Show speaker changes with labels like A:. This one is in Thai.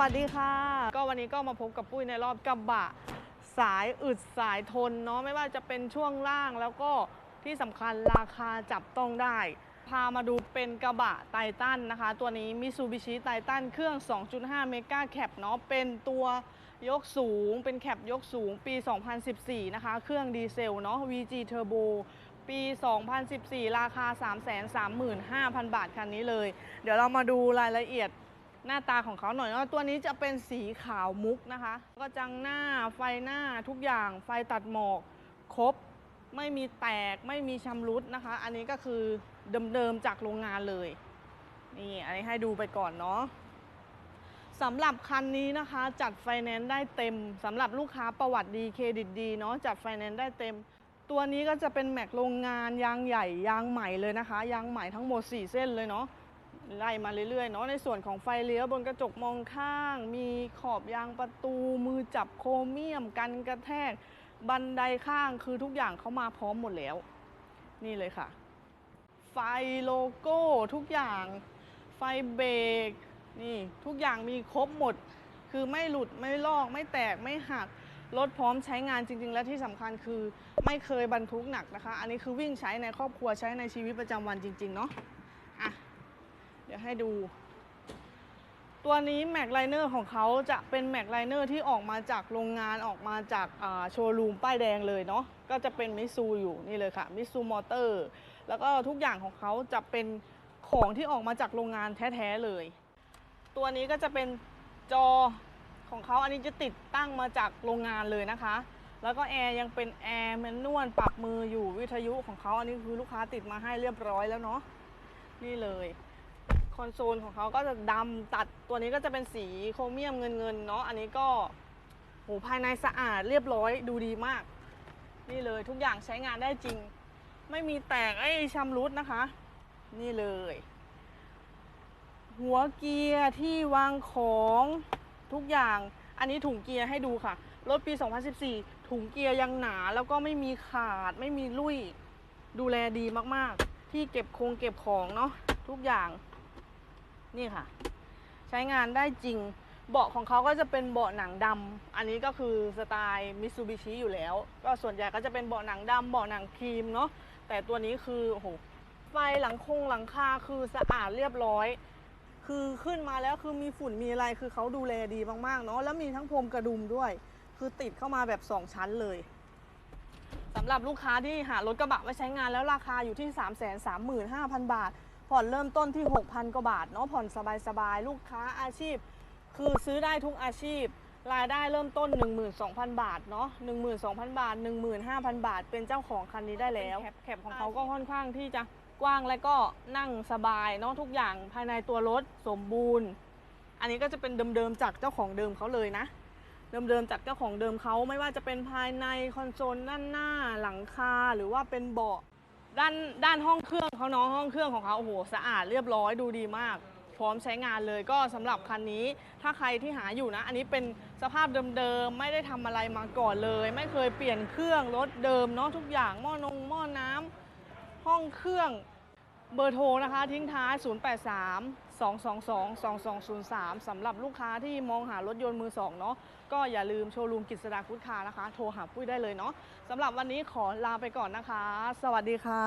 A: วัสดีค่ะ ก็วันนี้ก็มาพบกับปุ้ยในรอบกระบะ สายอึดสายทนเนาะไม่ว่าจะเป็นช่วงล่างแล้วก็ที่สำคัญราคาจับต้องได้ พามาดูเป็นกระบะไททันนะคะ ตัวนี้มิ t ูบิชิไททันเครื่อง 2.5 เมกาแคปเนาะเป็นตัวยกสูง เป็นแคปยกสูงปี 2014 นะคะ เครื่องดีเซลเนาะ VG Turbo ปี 2014 ราคา 335,000 บาทคันนี้เลย เดี๋ยวเรามาดูรายละเอียด หน้าตาของเขาหน่อยว่าะตัวนี้จะเป็นสีขาวมุกนะคะ ก็จังหน้าไฟหน้าทุกอย่างไฟตัดหมอกครบ ไม่มีแตกไม่มีชำรุดนะคะ อันนี้ก็คือเดิมๆจากโรงงานเลย นี่อันนี้ให้ดูไปก่อนเนาะสำหรับคันนี้นะคะจัดไฟแนนซ์ได้เต็มสำหรับลูกค้าประวัติดีเครดิตดีเนาะจัดไฟแนนซ์ได้เต็ม ตัวนี้ก็จะเป็นแม็กโรงงานยางใหญ่ยางใหม่เลยนะคะ ยางใหม่ทั้งหมด 4 เส้นเลยเนาะ ไล่มาเรื่อยๆเนาะในส่วนของไฟเลี้ยวบนกระจกมองข้าง มีขอบยางประตู มือจับโครเมียมกันกระแทก บันไดข้างคือทุกอย่างเขามาพร้อมหมดแล้ว นี่เลยค่ะ ไฟโลโก้ทุกอย่าง ไฟเบรกนี่ทุกอย่างมีครบหมด คือไม่หลุดไม่ลอกไม่แตกไม่หักรถพร้อมใช้งานจริง ๆ และที่สำคัญคือไม่เคยบรรทุกหนักนะคะ อันนี้คือวิ่งใช้ในครอบครัวใช้ในชีวิตประจำวันจริง ๆ เนาะ ดี๋ยวให้ดู ตัวนี้แม็กไลเนอร์ของเขาจะเป็นแม็กไลเนอร์ที่ออกมาจากโรงงานออกมาจากโชว์รูมป้ายแดงเลยเนาะก็จะเป็นมิซูอยู่นี่เลยค่ะมิซูมอเตอร์แล้วก็ทุกอย่างของเขาจะเป็นของที่ออกมาจากโรงงานแท้ๆเลย ตัวนี้ก็จะเป็นจอของเขาอันนี้จะติดตั้งมาจากโรงงานเลยนะคะ แล้วก็แอร์ยังเป็นแอร์แมนนวลปรับมืออยู่วิทยุของเขาอันนี้คือลูกค้าติดมาให้เรียบร้อยแล้วเนาะนี่เลย คอนโซลของเขาก็จะดำตัดตัวนี้ก็จะเป็นสีโครเมียมเงินเงินๆเนาะอันนี้ก็โหภายในสะอาดเรียบร้อยดูดีมาก นี่เลยทุกอย่างใช้งานได้จริง ไม่มีแตกไอ้ชำรุดนะคะ นี่เลย หัวเกียร์ที่วางของทุกอย่างอันนี้ถุงเกียร์ให้ดูค่ะ รถปี 2014 ถุงเกียร์ยังหนาแล้วก็ไม่มีขาดไม่มีลุยดูแลดีมากๆ ที่เก็บคงเก็บของเนาะทุกอย่าง นี่ค่ะ ใช้งานได้จริง เบาะของเขาก็จะเป็นเบาะหนังดำอันนี้ก็คือสไตล์มิซูบิชิอยู่แล้ว ก็ส่วนใหญ่ก็จะเป็นเบาะหนังดำเบาะหนังครีมเนาะแต่ตัวนี้คือโอ้โหไฟหลังคงหลังคาคือสะอาดเรียบร้อย คือขึ้นมาแล้วคือมีฝุ่นมีอะไรคือเขาดูแลดีมากๆเนาะแล้วมีทั้งพรมกระดุมด้วย คือติดเข้ามาแบบ 2 ชั้นเลยสำหรับลูกค้าที่หารถกระบะไว้ใช้งานแล้วราคาอยู่ที่ 3 3 5 0 0 0 บาท ผ่อนเริ่มต้นที่ 6,000 กว่าบาทเนาะผ่อนสบายๆ ลูกค้าอาชีพ คือซื้อได้ทุกอาชีพ รายได้เริ่มต้น 12,000 บาทเนาะ12,000 บาท 15,000 บาท เป็นเจ้าของคันนี้ได้แล้วแคปแคปของเขาก็ค่อนข้างที่จะกว้างและก็นั่งสบายเนาะทุกอย่างภายในตัวรถสมบูรณ์ อันนี้ก็จะเป็นเดิมๆจากเจ้าของเดิมเขาเลยนะเดิมๆจากเจ้าของเดิมเขาไม่ว่าจะเป็นภายในคอนโซลด้านหน้าหลังคาหรือว่าเป็นเบาะ ด้านด้านห้องเครื่องเขาน้องห้องเครื่องของเขาโอ้โหสะอาดเรียบร้อยดูดีมาก พร้อมใช้งานเลยก็สำหรับคันนี้ ถ้าใครที่หาอยู่นะ อันนี้เป็นสภาพเดิมๆไม่ได้ทำอะไรมาก่อนเลย ไม่เคยเปลี่ยนเครื่องรถเดิมเนาะทุกอย่างหม้อนงหม้อน้ำห้องเครื่อง เบอร์โทรนะคะทิ้งท้าย 083 222 2203 สำหรับลูกค้าที่มองหารถยนต์มือสองเนาะก็อย่าลืมโชว์รูมกิจสดาคุดคานะคะ โทรหาปุ้ยได้เลยเนาะสำหรับวันนี้ขอลาไปก่อนนะคะ สวัสดีค่ะ